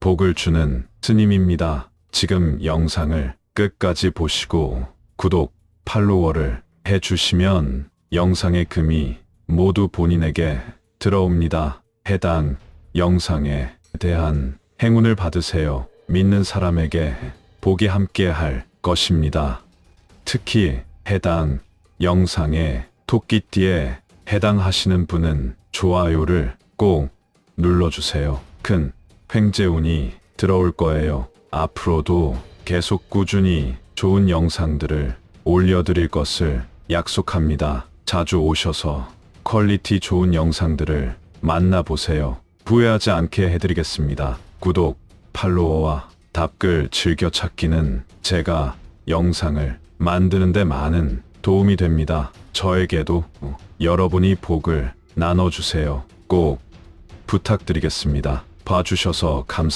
복을 주는 스님입니다. 지금 영상을 끝까지 보시고 구독, 팔로워를 해주시면 영상의 금이 모두 본인에게 들어옵니다. 해당 영상에 대한 행운을 받으세요. 믿는 사람에게 복이 함께 할 것입니다. 특히 해당 영상에 토끼띠에 해당하시는 분은 좋아요를 꼭 눌러주세요. 큰 횡재운이 들어올 거예요. 앞으로도 계속 꾸준히 좋은 영상들을 올려드릴 것을 약속합니다. 자주 오셔서 퀄리티 좋은 영상들을 만나보세요. 후회하지 않게 해드리겠습니다. 구독, 팔로워와 답글 즐겨찾기는 제가 영상을 만드는데 많은 도움이 됩니다. 저에게도 여러분이 복을 나눠주세요. 꼭 부탁드리겠습니다. 봐주셔서 감사합니다.